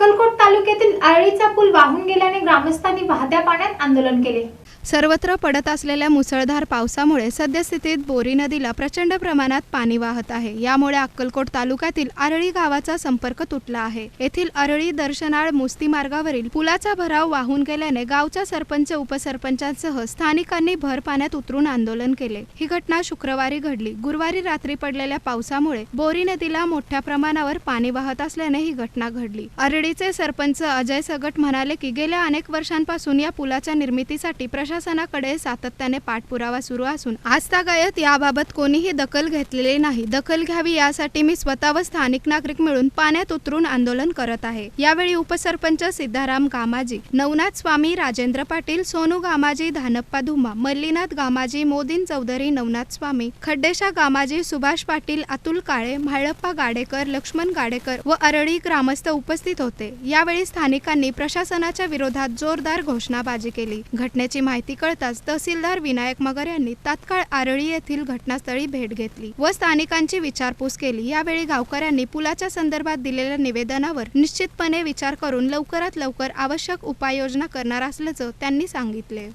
अक्कलकोट तालुक्यातील आरळीचा पूल वाहून गेल्याने ग्रामस्थांनी वाहत्या पाण्यात आंदोलन केले. सर्वत्र पडत असलेल्या मुसळधार पावसामुळे सद्यस्थितीत बोरी नदीला प्रचंड प्रमाणात पाणी वाहत आहे. यामुळे अक्कलकोट तालुक्यातील आरळी गावाचा संपर्क तुटला आहे. येथील आरळी दर्शनाळ मुस्ती मार्गावरील पुलाचा भराव वाहून गेल्याने गावच्या सरपंच उपसरपंचांसह स्थानिकांनी भर पाण्यात उतरून आंदोलन केले. ही घटना शुक्रवारी घडली. गुरुवारी रात्री पडलेल्या पावसामुळे बोरी नदीला मोठ्या प्रमाणावर पाणी वाहत असल्याने ही घटना घडली. आरळीचे सरपंच अजय सगट म्हणाले की गेल्या अनेक वर्षांपासून या पुलाच्या निर्मितीसाठी प्रशासनाकडे सातत्याने पाठपुरावा सुरू असून आजतागायत याबाबत कोणीही दखल घेतलेली नाही. दखल घ्यावी यासाठी मी स्वतः व स्थानिक नागरिक मिळून पाण्यात उतरून आंदोलन करत आहे. यावेळी उपसरपंच सिद्धाराम गामाजी नवनाथ स्वामी राजेंद्र पाटील सोनू गामाजी धानप्पा धुमा मल्लीनाथ गामाजी मोदीन चौधरी नवनाथ स्वामी खड्डेशा गामाजी सुभाष पाटील अतुल काळे म्हाळप्पा गाडेकर लक्ष्मण गाडेकर व अरळी ग्रामस्थ उपस्थित होते. यावेळी स्थानिकांनी प्रशासनाच्या विरोधात जोरदार घोषणाबाजी केली. घटनेची माहिती कळताच तहसीलदार विनायक मगर यांनी तात्काळ आरळी येथील घटनास्थळी भेट घेतली व स्थानिकांची विचारपूस केली. यावेळी गावकऱ्यांनी पुलाच्या संदर्भात दिलेल्या निवेदनावर निश्चितपणे विचार करून लवकरात लवकर आवश्यक उपाययोजना करणार असल्याचं त्यांनी सांगितले.